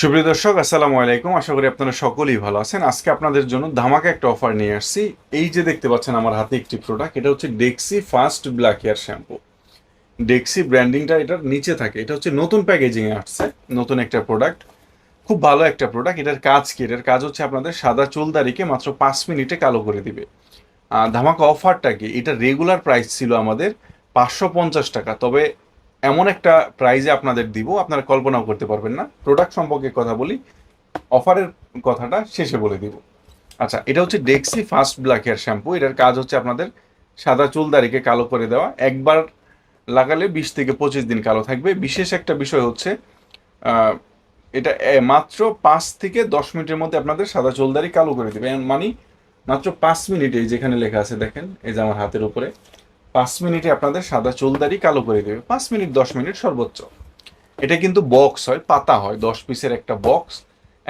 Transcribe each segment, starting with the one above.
সুপ্রিয় দর্শক, আসসালামু আলাইকুম। আশা করি আপনারা সকলেই ভালো আছেন। আজকে আপনাদের জন্য ধামাকা একটা অফার নিয়ে আসছি। এই যে দেখতে পাচ্ছেন আমার হাতে একটি প্রোডাক্ট এটা হচ্ছে Dexy first black hair shampoo Dexy ব্র্যান্ডিংটা এটার নিচে থাকে। এটা হচ্ছে নতুন প্যাকেজিংয়ে আসছে, নতুন একটা প্রোডাক্ট খুব ভালো একটা প্রোডাক্ট এটার কাজ কি? এটার কাজ হচ্ছে আপনাদের সাদা চুলদারিকে মাত্র পাঁচ মিনিটে কালো করে দিবে। ধামাকা অফারটা কি? এটা রেগুলার প্রাইস ছিল আমাদের পাঁচশো পঞ্চাশ টাকা। তবে এমন একটা প্রাইজে আপনাদের দিব, আপনারা কল্পনাও করতে পারবেন না। প্রোডাক্ট সম্পর্কে কথা বলি অফারের কথাটা শেষে বলে দিব। আচ্ছা এটা হচ্ছে Dexy fast black hair shampoo এটার কাজ হচ্ছে আপনাদের সাদা চুলদারিকে কালো করে দেওয়া। একবার লাগালে বিশ থেকে পঁচিশ দিন কালো থাকবে। বিশেষ একটা বিষয় হচ্ছে এটা মাত্র পাঁচ থেকে দশ মিনিটের মধ্যে আপনাদের সাদা চুলদারি কালো করে দেবে। মানে মাত্র পাঁচ মিনিটে যেখানে লেখা আছে দেখেন, এই যে আমার হাতের উপরে। পাঁচ মিনিটে আপনাদের সাদা চুলদারি কালো করে দেবে। পাঁচ মিনিট, দশ মিনিট সর্বোচ্চ। এটা কিন্তু বক্স হয়, পাতা হয়। দশ পিসের একটা বক্স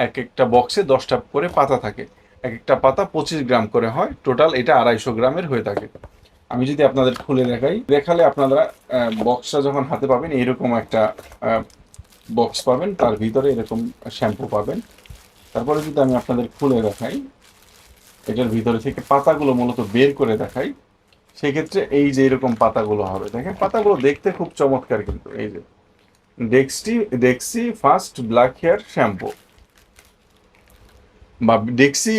এক একটা বক্সে দশটা করে পাতা থাকে। এক একটা পাতা পঁচিশ গ্রাম করে হয়। টোটাল এটা আড়াইশো গ্রামের হয়ে থাকে। আমি যদি আপনাদের খুলে দেখাই, দেখালে আপনারা বক্সটা যখন হাতে পাবেন, এইরকম একটা বক্স পাবেন। তার ভিতরে এরকম শ্যাম্পু পাবেন। তারপরে যদি আমি আপনাদের খুলে দেখাই, এটার ভিতরে থেকে পাতাগুলো মূলত বের করে দেখাই সেক্ষেত্রে এই যে এরকম পাতাগুলো হবে, দেখেন পাতাগুলো দেখতে খুব চমৎকার কিন্তু, এই যে। ডেক্সটি Dexy first black hair shampoo বা Dexy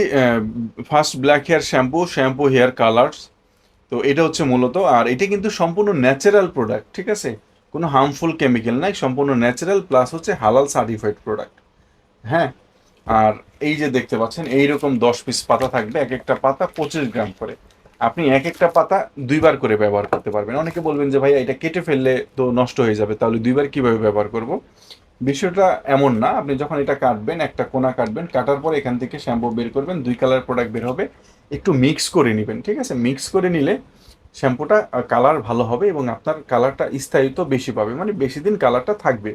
first black hair shampoo shampoo hair colours তো এটা হচ্ছে মূলত, আর এটা কিন্তু সম্পূর্ণ ন্যাচারাল প্রোডাক্ট ঠিক আছে? কোনো হার্মফুল কেমিক্যাল নাই, সম্পূর্ণ ন্যাচারাল প্লাস হচ্ছে হালাল সার্টিফাইড প্রোডাক্ট হ্যাঁ? আর এই যে দেখতে পাচ্ছেন, এইরকম দশ পিস পাতা থাকবে, এক একটা পাতা পঁচিশ গ্রাম করে। আপনি এক একটা পাতা দুইবার করে ব্যবহার করতে পারবেন। অনেকে বলবেন যে ভাই এটা কেটে ফেললে তো নষ্ট হয়ে যাবে, তাহলে দুইবার কীভাবে ব্যবহার করব? বিষয়টা এমন না। আপনি যখন এটা কাটবেন, একটা কোনা কাটবেন, কাটার পর এখান থেকে শ্যাম্পু বের করবেন, দুই কালার প্রোডাক্ট বের হবে। একটু মিক্স করে নেবেন, ঠিক আছে? মিক্স করে নিলে শ্যাম্পুটা কালার ভালো হবে এবং আপনার কালারটা স্থায়িত্ব বেশি পাবে। মানে বেশি দিন কালারটা থাকবে।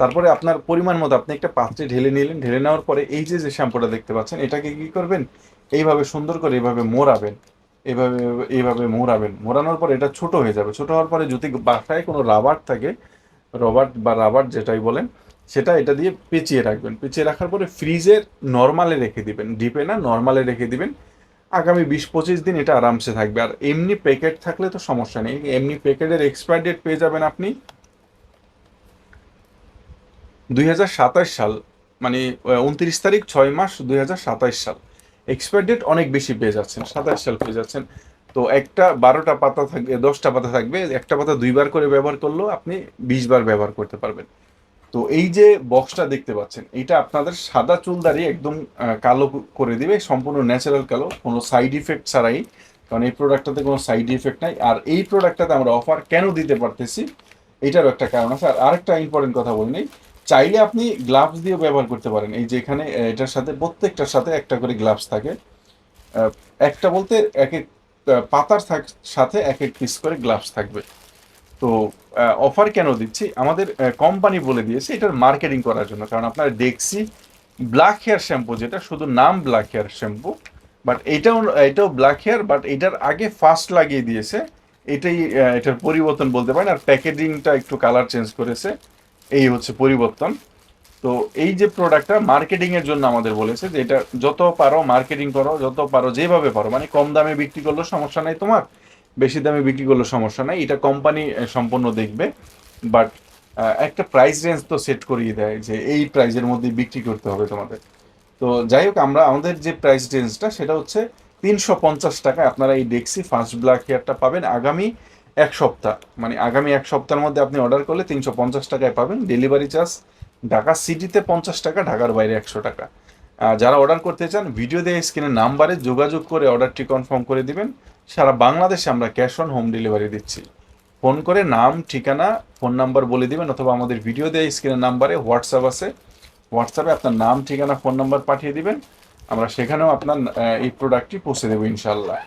তারপরে আপনার পরিমাণ মতো আপনি একটা পাত্রে ঢেলে নিলেন, ঢেলে নেওয়ার পরে এই যে যে শ্যাম্পুটা দেখতে পাচ্ছেন, এটাকে কি করবেন? এইভাবে সুন্দর করে এইভাবে মোড়াবেন। এইভাবে এইভাবে মোড়াবেন। মোড়ানোর পর এটা ছোট হয়ে যাবে। ছোট হওয়ার পরে যদি বাসায় কোনো রাবার থাকে রবার বা রাবার যেটাই বলেন, সেটা এটা দিয়ে পেঁচিয়ে রাখবেন। পেঁচিয়ে রাখার পরে ফ্রিজের নর্মালে রেখে দিবেন। ডিপে না নর্মালে রেখে দিবেন। আগামী বিশ পঁচিশ দিন এটা আরামসে থাকবে। আর এমনি প্যাকেট থাকলে তো সমস্যা নেই। এমনি প্যাকেটের এক্সপায়ার ডেট পেয়ে যাবেন আপনি দুই হাজার সাতাশ সাল মানে উনত্রিশ তারিখ ছয় মাস দু হাজার সাতাশ সাল। এক্সপায়ার ডেট অনেক বেশি পেয়ে যাচ্ছেন, সাতাশ সাল পেয়ে যাচ্ছেন। তো একটা বারোটা পাতা থাকবে দশটা পাতা থাকবে, একটা পাতা দুইবার করে ব্যবহার করলেও আপনি বিশ বার ব্যবহার করতে পারবেন। তো এই যে বক্সটা দেখতে পাচ্ছেন এটা আপনাদের সাদা চুলদারি একদম কালো করে দিবে, সম্পূর্ণ ন্যাচারাল কালো, কোনো সাইড ইফেক্ট ছাড়াই। কারণ এই প্রোডাক্টটাতে কোনো সাইড ইফেক্ট নাই। আর এই প্রোডাক্টটাতে আমরা অফার কেন দিতে পারতেছি, এটারও একটা কারণ আছে। আর আরেকটা ইম্পর্টেন্ট কথা বলি নেই চাইলে আপনি গ্লাভস দিয়ে ব্যবহার করতে পারেন। এই যে এখানে এটার সাথে, প্রত্যেকটার সাথে একটা করে গ্লাভস থাকে। একটা বলতে এক এক পাতার সাথে এক এক পিস করে গ্লাভস থাকবে। তো অফার কেন দিচ্ছি? আমাদের কোম্পানি বলে দিয়েছে এটার মার্কেটিং করার জন্য। কারণ আপনার দেখছি ব্ল্যাক হেয়ার শ্যাম্পু যেটা, শুধু নাম ব্ল্যাক হেয়ার শ্যাম্পু বাট এটাও এটাও ব্ল্যাক হেয়ার বাট এটার আগে ফার্স্ট লাগিয়ে দিয়েছে। এটাই এটার পরিবর্তন বলতে পারেন। আর প্যাকেজিংটা একটু কালার চেঞ্জ করেছে। এই হচ্ছে পরিবর্তন। তো এই যে প্রোডাক্টটা মার্কেটিং এর জন্য আমাদের বলেছে যে এটা যত পারো মার্কেটিং করো, যত পারো যেভাবে পারো মানে কম দামে বিক্রি করলেও সমস্যা নাই তোমার, বেশি দামে বিক্রি করলেও সমস্যা নাই, এটা কোম্পানি সম্পূর্ণ দেখবে। বাট একটা প্রাইস রেঞ্জ তো সেট করিয়ে দেয় যে এই প্রাইজের মধ্যে বিক্রি করতে হবে তোমাদের। তো যাই হোক, আমরা, আমাদের যে প্রাইস রেঞ্জটা সেটা হচ্ছে তিনশো পঞ্চাশ টাকা আপনারা এই ডেক্সি ফার্স্ট ব্ল্যাক হেয়ারটা পাবেন। আগামী এক সপ্তাহ। মানে আগামী এক সপ্তাহের মধ্যে আপনি অর্ডার করলে তিনশো পঞ্চাশ টাকায় পাবেন। ডেলিভারি চার্জ ঢাকা সিটিতে পঞ্চাশ টাকা, ঢাকার বাইরে একশো টাকা। যারা অর্ডার করতে চান ভিডিও দিয়ে স্ক্রিনের নাম্বারে যোগাযোগ করে অর্ডারটি কনফার্ম করে দিবেন। সারা বাংলাদেশে আমরা ক্যাশ অন হোম ডেলিভারি দিচ্ছি। ফোন করে নাম, ঠিকানা ফোন নাম্বার বলে দিবেন অথবা আমাদের ভিডিও দেয় স্ক্রিনের নাম্বারে হোয়াটসঅ্যাপ আছে। হোয়াটসঅ্যাপে আপনার নাম, ঠিকানা ফোন নাম্বার পাঠিয়ে দিবেন। আমরা সেখানেও আপনার এই প্রোডাক্টটি পৌঁছে দেবো ইনশাল্লাহ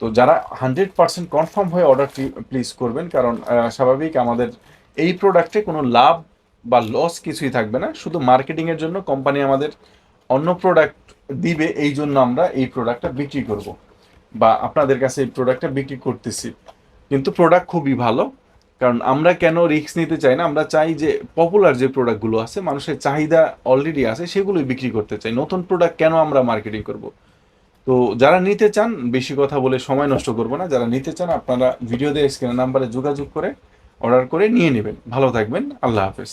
তো যারা হান্ড্রেড পার্সেন্ট কনফার্ম হয়ে অর্ডারটি প্লিজ করবেন, কারণ স্বাভাবিক আমাদের এই প্রোডাক্টে কোনো লাভ বা লস কিছুই থাকবে না। শুধু মার্কেটিংয়ের জন্য কোম্পানি আমাদের অন্য প্রোডাক্ট দিবে, এই জন্য আমরা এই প্রোডাক্টটা বিক্রি করব। বা আপনাদের কাছে এই প্রোডাক্টটা বিক্রি করতেছি। কিন্তু প্রোডাক্ট খুবই ভালো, কারণ আমরা কেন রিস্ক নিতে চাই না? আমরা চাই যে পপুলার যে প্রোডাক্টগুলো আছে, মানুষের চাহিদা অলরেডি আছে, সেগুলোই বিক্রি করতে চাই। নতুন প্রোডাক্ট কেন আমরা মার্কেটিং করব? তো যারা নিতে চান, বেশি কথা বলে সময় নষ্ট করব না। যারা নিতে চান, আপনারা ভিডিও দিয়ে স্ক্রিনের নাম্বারে যোগাযোগ করে অর্ডার করে নিয়ে নেবেন। ভালো থাকবেন। আল্লাহ হাফেজ।